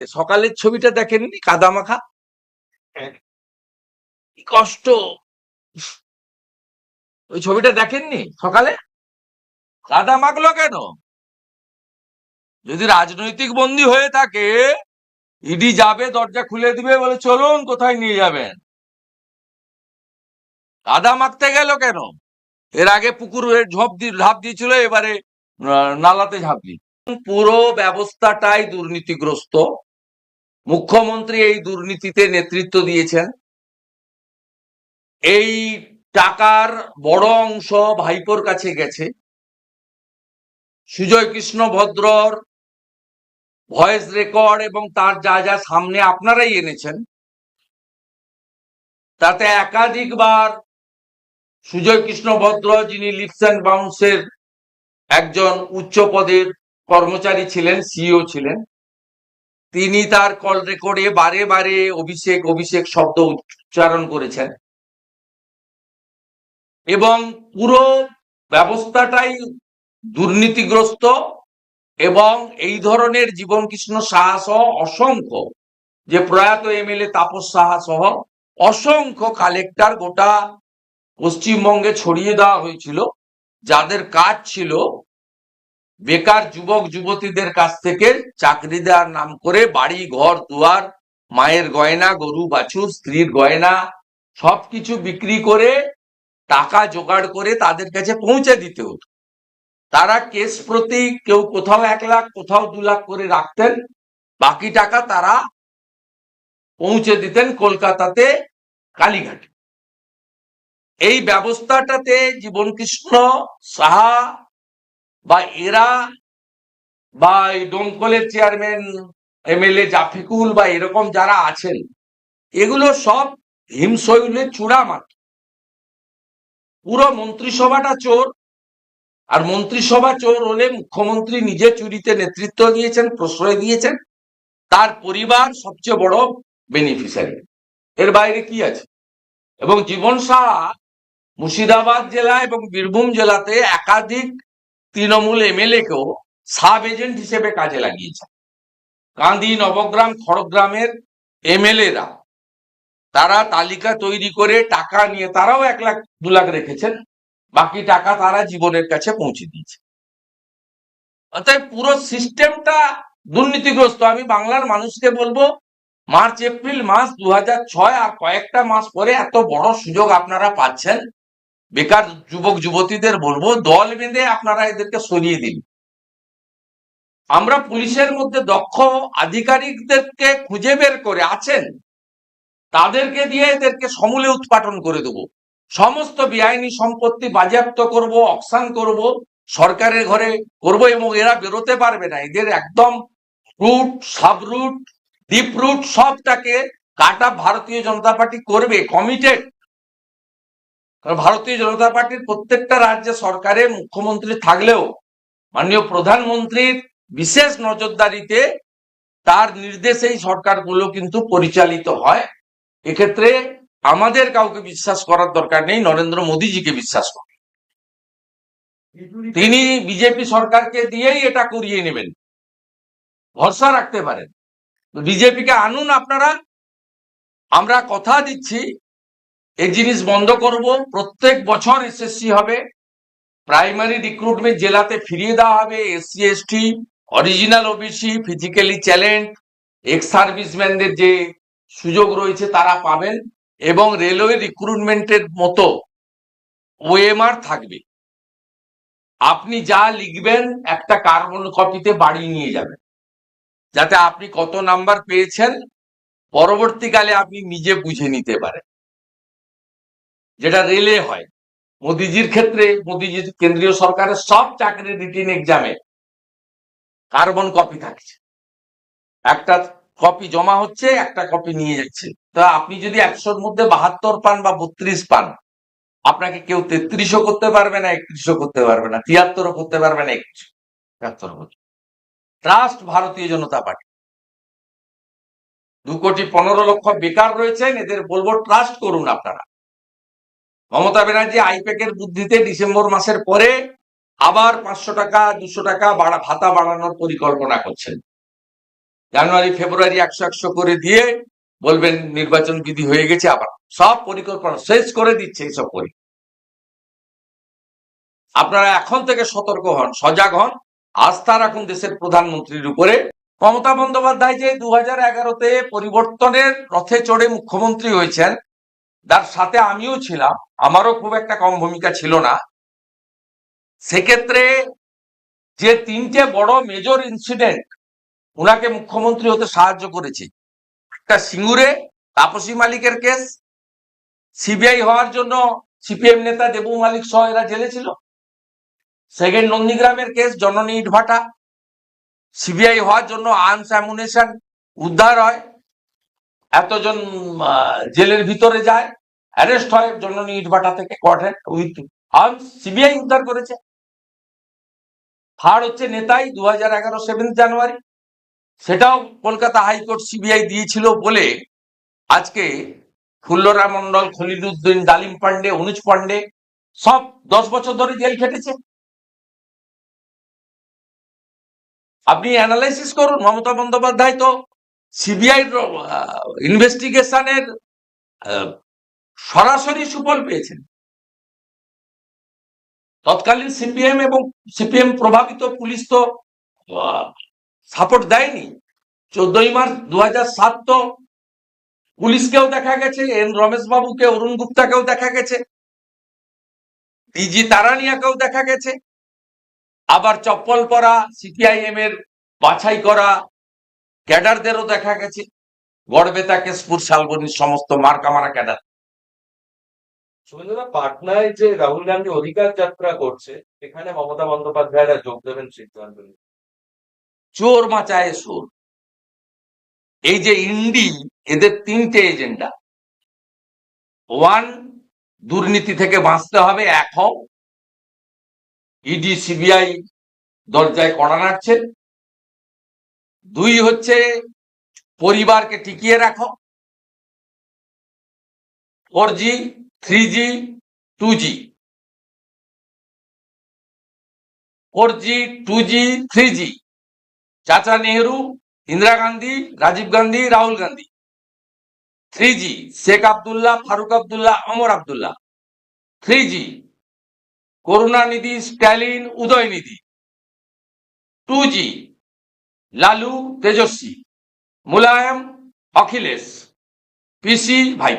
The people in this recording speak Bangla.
সকালের ছবিটা দেখেননি? কাদা মাখা হ্যাঁ। কি কষ্ট! ওই ছবিটা দেখেননি? সকালে? কাদা মাখলো কেন? যদি রাজনৈতিক বন্দী হয়ে থাকে ইডি যাবে দরজা খুলে দিবে বলে চলুন কোথায় নিয়ে যাবেন? কাদা মাখতে গেল কেন? এর আগে পুকুরে ঝোপ দিয়ে ঝাঁপ দিয়েছিল এবারে নালাতে ঝাঁপ দিয়ে পুরো ব্যবস্থাটাই দুর্নীতিগ্রস্ত। মুখ্যমন্ত্রী এই দুর্নীতিতে নেতৃত্ব দিয়েছেন। এই টাকার বড় অংশ ভাইপোর কাছে গেছে। সুজয় কৃষ্ণ ভদ্রর ভয়েস রেকর্ড এবং তার যা যা সামনে আপনারাই এনেছেন, তাতে একাধিকবার সুজয় কৃষ্ণ ভদ্র যিনি লিপস অ্যান্ড বাউন্সের একজন উচ্চ পদের কর্মচারী ছিলেন, সিইও ছিলেন তিনি তার কল রেকর্ডে বারে বারে অভিষেক অভিষেক শব্দ উচ্চারণ করেছেন। এবং পুরো ব্যবস্থাটাই দুর্নীতিগ্রস্ত এবং এই ধরনের জীবন কৃষ্ণ সাহা সহ অসংখ্য, যে প্রয়াত এমএলএ তাপস সাহা সহ অসংখ্য কালেক্টর গোটা পশ্চিমবঙ্গে ছড়িয়ে দেওয়া হয়েছিল, যাদের কাজ ছিল বেকার যুবক, যুবতীদের কাছ থেকে চাকরি দেওয়ার নাম করে বাড়ি, ঘর, দুয়ার, মায়ের গয়না, গরু, বাছুর, স্ত্রীর গয়না সবকিছু বিক্রি করে টাকা জোগাড় করে তাদের কাছে পৌঁছে দিতে হতো। তারা কেস প্রতি কেউ কোথাও এক লাখ, কোথাও দু লাখ করে রাখতেন। বাকি টাকা তারা পৌঁছে দিতেন কলকাতাতে কালীঘাটে। এই ব্যবস্থাটাতে জীবনকৃষ্ণ সাহা বা এরা বা এই দমকলের চেয়ারম্যান এম এমএলএ জাফিকুল বা এরকম যারা আছেন, এগুলো সব হিমশৈলের চূড়া মাত্র পুরো মন্ত্রিসভাটা চোর, আর মন্ত্রিসভা চোর হলে মুখ্যমন্ত্রী নিজে চুরিতে নেতৃত্ব দিয়েছেন, প্রশ্রয় দিয়েছেন, তার পরিবার সবচেয়ে বড় বেনিফিশিয়ারি এর বাইরে কি আছে? এবং জীবন সাহা মুর্শিদাবাদ জেলা এবং বীরভূম জেলাতে একাধিক তৃণমূল এমএলএ কেও সাব এজেন্ট হিসেবে কাজে লাগিয়েছেন কান্দি নবগ্রাম খড়গ্রামের এমএলএরা, তারা তালিকা তৈরি করে টাকা নিয়ে তারাও এক লাখ, দু লাখ রেখেছেন, বাকি টাকা তারা জীবনের কাছে পৌঁছে দিয়েছে। অতএব পুরো সিস্টেমটা দুর্নীতিগ্রস্ত। আমি বাংলার মানুষকে বলব, মার্চ, এপ্রিল মাস দু আর কয়েকটা মাস পরে এত বড় সুযোগ আপনারা পাচ্ছেন বেকার যুবক যুবতীদের বলব, দল বেঁধে আপনারা এদেরকে সরিয়ে দিন। আমরা পুলিশের মধ্যে দক্ষ আধিকারিকদেরকে খুঁজে বের করে আছেন, তাদেরকে দিয়ে এদেরকে সমূলে উৎপাটন করে দেব। সমস্ত বেআইনি সম্পত্তি বাজেয়াপ্ত করব অকসান করব, সরকারের ঘরে করব এবং এরা বেরোতে পারবে না। এদের একদম root, sub root, deep root সবটাকে কাটা ভারতীয় জনতা পার্টি করবে, কমিটেড। কারণ ভারতীয় জনতা পার্টির প্রত্যেকটা রাজ্যে সরকারে মুখ্যমন্ত্রী থাকলেও মাননীয় প্রধানমন্ত্রীর বিশেষ নজরদারিতে তার নির্দেশেই সরকারগুলো কিন্তু পরিচালিত হয়। এক্ষেত্রে আমাদের কাউকে বিশ্বাস করার দরকার নেই, নরেন্দ্র মোদীজিকে বিশ্বাস করে। তিনি বিজেপি সরকারকে দিয়েই এটা করিয়ে নেবেন। ভরসা রাখতে পারেন। বিজেপিকে আনুন আপনারা। আমরা কথা দিচ্ছি এই জিনিস বন্ধ করব, প্রত্যেক বছর এসএসসি হবে প্রাইমারি রিক্রুটমেন্ট জেলাতে ফিরিয়ে দেওয়া হবে SC ST original OBC physically challenge ex সার্ভিসম্যানদের যে সুযোগ রয়েছে তারা পাবেন এবং রেলওয়ে রিক্রুটমেন্টের মতো ওএমআর থাকবে। আপনি যা লিখবেন একটা কার্বন কপিতে বাড়ি নিয়ে যাবেন। যাতে আপনি কত নাম্বার পেয়েছেন, পরবর্তীকালে আপনি নিজে বুঝে নিতে পারেন। যেটা রেলে হয়। মোদিজির ক্ষেত্রে, মোদিজির কেন্দ্রীয় সরকারের সব চাকরি রিটিন এক্সামে কার্বন কপি থাকছে। একটা কপি জমা হচ্ছে, একটা কপি নিয়ে যাচ্ছে। তা আপনি যদি একশোর মধ্যে বাহাত্তর পান বা বত্রিশ পান, আপনাকে কেউ তেত্রিশও করতে পারবে না, একত্রিশও করতে পারবে না, তিয়াত্তরও করতে পারবে না, একত্রিশ, একাত্তর ট্রাস্ট ভারতীয় জনতা পার্টি। দু কোটি পনেরো লক্ষ বেকার রয়েছেন, এদের বলব ট্রাস্ট করুন আপনারা। মমতা ব্যানার্জি আইপ্যাকের বুদ্ধিতে ডিসেম্বর মাসের পরে আবার পাঁচশো টাকা, দুশো টাকা বাড়া, ভাতা বাড়ানোর পরিকল্পনা করছেন। জানুয়ারি, ফেব্রুয়ারি একশো একশো করে দিয়ে বলবেন নির্বাচন বিধি হয়ে গেছে, আবার সব পরিকল্পনা শেষ করে দিচ্ছে এইসব পরি আপনারা এখন থেকে সতর্ক হন, সজাগ হন। আস্থা রাখুন দেশের প্রধানমন্ত্রীর উপরে। মমতা বন্দ্যোপাধ্যায় যে দু হাজার এগারোতে পরিবর্তনের রথে চড়ে মুখ্যমন্ত্রী হয়েছেন তার সাথে আমিও ছিলাম, আমারও খুব একটা কম ভূমিকা ছিল না। সেক্ষেত্রে যে তিনটে বড় মেজর ইনসিডেন্ট ওনাকে মুখ্যমন্ত্রী হতে সাহায্য করেছে, একটা সিঙ্গুরে, তাপসী মালিকের কেস সিবিআই হওয়ার জন্য সিপিএম নেতা দেবু মালিক সহ এরা জেলে ছিল। সেকেন্ড নন্দীগ্রামের কেস জননী ইটভাটা সিবিআই হওয়ার জন্য আর্মস অ্যামুনেশন উদ্ধার হয়। এতজন জেলের ভিতরে যায় অ্যারেস্ট হয়, জননী ইটভাটা থেকে কোয়ার্টার উইথ আর্মস সিবিআই উদ্ধার করেছে। থার্ড হচ্ছে নেতাই দু হাজার এগারো সেভেন্থ জানুয়ারি। সেটাও কলকাতা হাইকোর্ট সিবিআই দিয়েছিল বলে আজকে ফুল্লরা মন্ডল খলিলুদ্দিন, ডালিম পান্ডে অনুজ পান্ডে সব দশ বছর ধরে জেল খেটেছে। আপনি অ্যানালাইসিস করুন, মমতা বন্দ্যোপাধ্যায় তো সিবিআই ইনভেস্টিগেশনের সরাসরি সুফল পেয়েছেন। তৎকালীন সিপিএম এবং সিপিএম প্রভাবিত পুলিশ তো সাপোর্ট দেয়নি। চোদ্দই মার্চ দু সাত তো পুলিশকেও দেখা গেছে, এন রমেশ বাবুকে অরুণ গুপ্তাকেও দেখা গেছে ডিজি তারানিয়াকেও দেখা গেছে। আবার চপ্পল পরা সিপিআইএম এর বাছাই করা ক্যাডারদেরও দেখা গেছে। গড়বেতা কেশপুর শালবনির সমস্ত মার্কামারা ক্যাডার। পাটনায় যে রাহুল গান্ধী অধিকার যাত্রা করছে এখানে মমতা বন্দ্যোপাধ্যায়রা যোগ দেবেন সিদ্ধান্ত চোর মাচায় সুর এই যে ইন্ডি এদের তিনটে এজেন্ডা। ওয়ান দুর্নীতি থেকে বাঁচতে হবে এক হও। ইডি সিবিআই দরজায় কড়া নাড়ছে। দুই হচ্ছে পরিবারকে টিকিয়ে রাখো। Four G three G two G four G two G three G চাচা Nehru, Indira Gandhi, Rajiv Gandhi, Rahul Gandhi. Three G Sheikh Abdullah, Farooq Abdullah, Omar Abdullah. Three G Karunanidhi, Stalin, Udhayanidhi. Two G Lalu Tejashwi Mulayam Akhilesh পিসি ভাই।